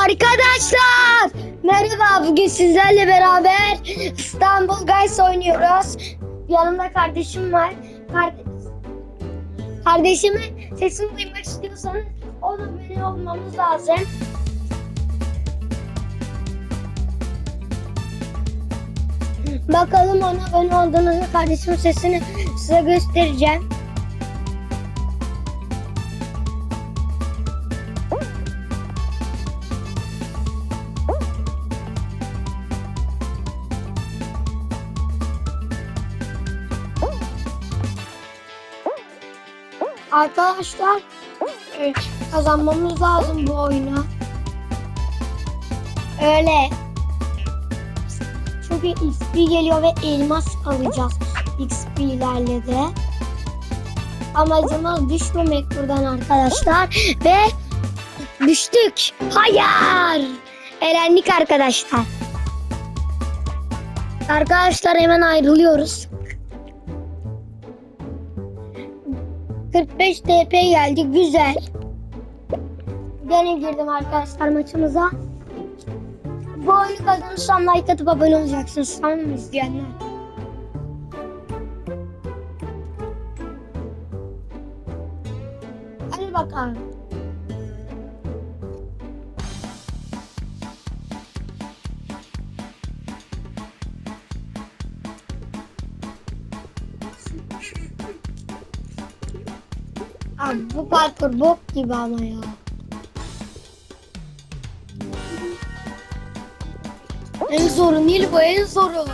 Arkadaşlar merhaba bugün sizlerle beraber İstanbul Guys oynuyoruz. Yanımda kardeşim var. Kardeş... Kardeşimin sesini duymak istiyorsanız o da beni olmamız lazım. Bakalım ona abone olduğunuzda kardeşimin sesini size göstereceğim. Arkadaşlar kazanmamız lazım bu oyunu. Öyle. Çünkü XP geliyor ve elmas alacağız XP'lerle de. Amacımız düşmemek buradan arkadaşlar. Ve düştük. Hayır. Elendik arkadaşlar. Arkadaşlar hemen ayrılıyoruz. 45 TP geldi. Güzel. Gene girdim arkadaşlar maçımıza. Bu oyunu kazanırsam like atıp abone olacaksınız. Mı izleyenler? Hadi bakalım. Abi bu parkur bok gibi ama ya. En zoru Nil bu en zoru.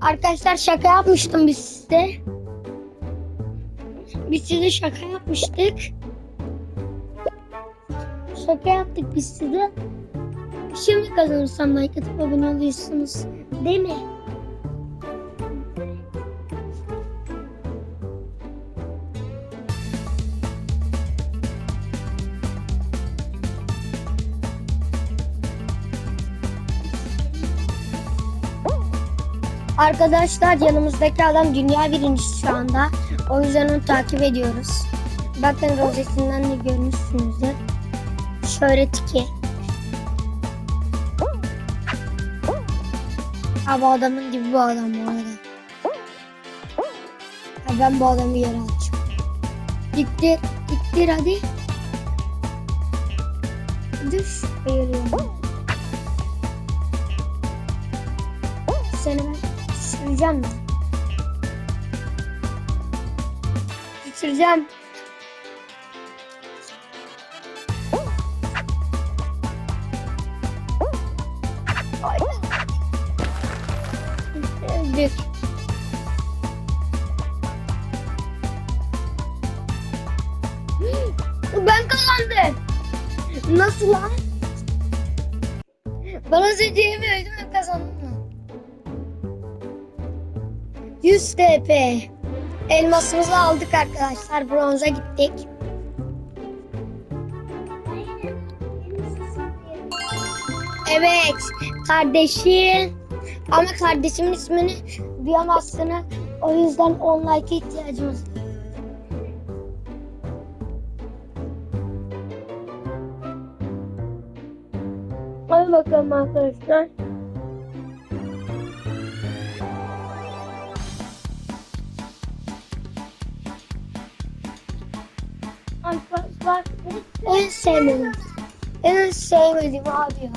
Arkadaşlar şaka yapmıştım biz size. Biz size şaka yapmıştık. Şaka yaptık biz size. Şimdi kazanırsam like atıp abone oluyorsunuz. Değil mi? Arkadaşlar yanımızdaki adam dünya birincisi şu anda. O yüzden onu takip ediyoruz. Bakın rozetinden de görmüşsünüzdür. Şöyle tiki. Ha bu adamın gibi bu adam bu arada. Ha, ben bu adamı yere atacağım. Diktir, diktir hadi. Düş. Bayılıyorum. Düşüreceğim. Ay. Öldük. Ben kazandım. Nasıl lan? Bana seçeceğimi öldüm hep kazandım 100 TP. Elmasımızı aldık arkadaşlar. Bronza gittik. Evet. Kardeşim. Ama kardeşimin ismini duyamazsınız. O yüzden 10 like ihtiyacımız var. Hadi bakalım arkadaşlar. Arkadaşlar en sevmediğim. En sevmediğim abi ya.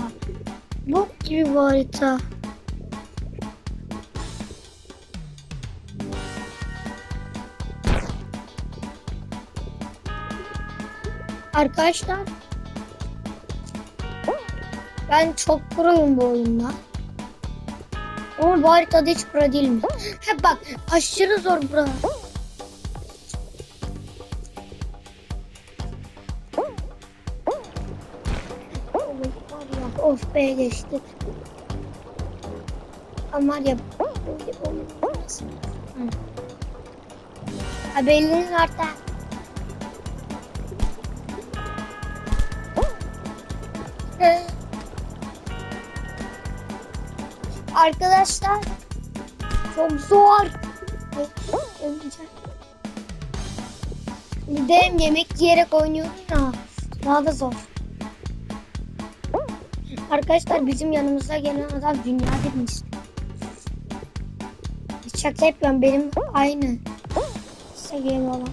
Bu gibi bir harita. Arkadaşlar ben çok proyum bu oyunda. Ama bu haritada hiç pro değilim. Hep bak aşırı zor buralar. Of be geçtik. Ama var ya böyle olmaz. Haberiniz. Ee, Arkadaşlar çok zor. Bir de yemek yiyerek oynuyorum ya. Daha da zor. Arkadaşlar bizim yanımıza gelen adam dünya birincisi. Şaka yapıyorum benim aynı seviyem olan.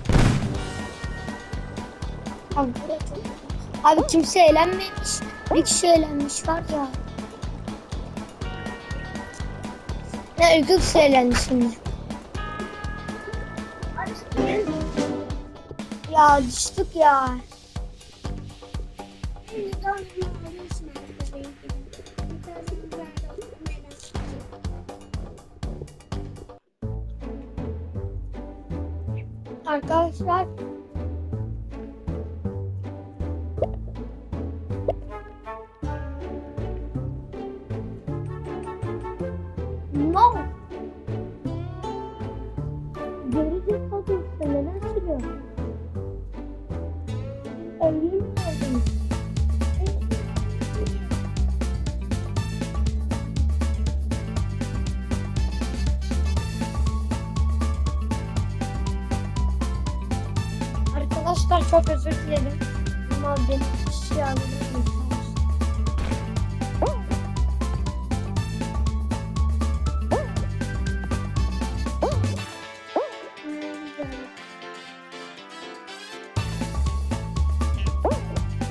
Abi, abi kimse eğlenmemiş. Bir kişi eğlenmiş var ya. Ne iki kişi eğlendi şimdi. Ya düştük ya. Arkadaşlar No. Arkadaşlar çok özür dilerim. Ama benim işi alırım.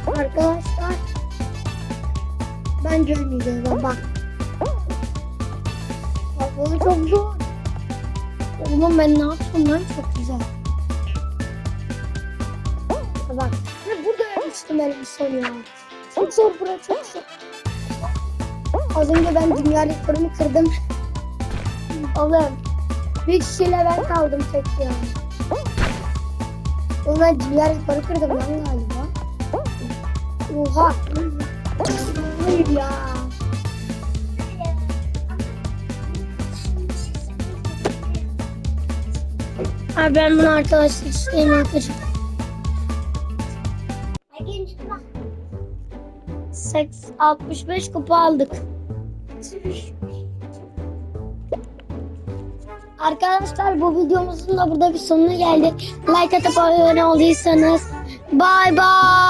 Arkadaşlar bence ama bak. Bak bunu çok zor. Oğlum ben ne yaptım lan çok güzel. Bak ve burada yapmıştım elimi soruyor. Çok zor bura çok zor. Az önce ben dünya rekorumu kırdım. Oğlum bir kişiyle ben kaldım tek ya. Ben dünya rekoru kırdım lan galiba. Oha. Hayır ya. Abi ben bunu arkadaşlık isteğine 65 kupa aldık. Arkadaşlar bu videomuzun da burada bir sonuna geldik. Like atıp abone olduysanız bye bye.